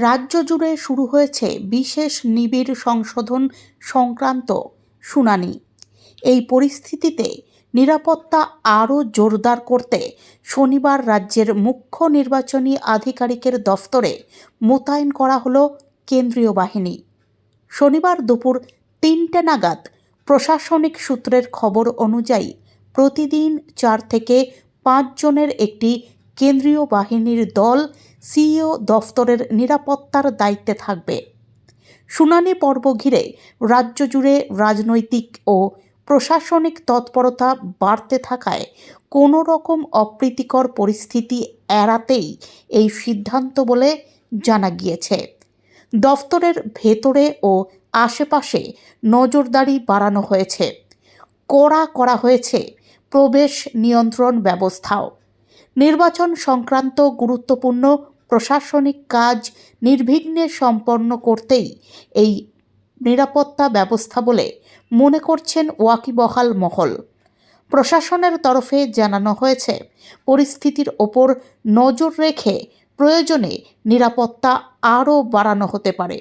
রাজ্য জুড়ে শুরু হয়েছে বিশেষ নিবিড় সংশোধন সংক্রান্ত শুনানি। এই পরিস্থিতিতে নিরাপত্তা আরও জোরদার করতে শনিবার রাজ্যের মুখ্য নির্বাচনী আধিকারিকের দফতরে মোতায়েন করা হলো কেন্দ্রীয় বাহিনী। শনিবার দুপুর তিনটে নাগাদ প্রশাসনিক সূত্রের খবর অনুযায়ী প্রতিদিন চার থেকে পাঁচ জনের একটি কেন্দ্রীয় বাহিনীর দল সিইও দফতরের নিরাপত্তার দায়িত্বে থাকবে। শুনানি পর্ব ঘিরে রাজ্য জুড়ে রাজনৈতিক ও প্রশাসনিক তৎপরতা বাড়তে থাকায় কোনো রকম অপ্রীতিকর পরিস্থিতি এড়াতেই এই সিদ্ধান্ত বলে জানা গিয়েছে। দফতরের ভেতরে ও আশেপাশে নজরদারি বাড়ানো হয়েছে। কড়া করা হয়েছে প্রবেশ নিয়ন্ত্রণ ব্যবস্থাও। নির্বাচন সংক্রান্ত গুরুত্বপূর্ণ প্রশাসনিক কাজ নির্বিঘ্নে সম্পন্ন করতেই এই নিরাপত্তা ব্যবস্থা বলে মনে করছেন ওয়াকিবহাল মহল। প্রশাসনের তরফে জানানো হয়েছে, পরিস্থিতির ওপর নজর রেখে প্রয়োজনে নিরাপত্তা আরও বাড়ানো হতে পারে।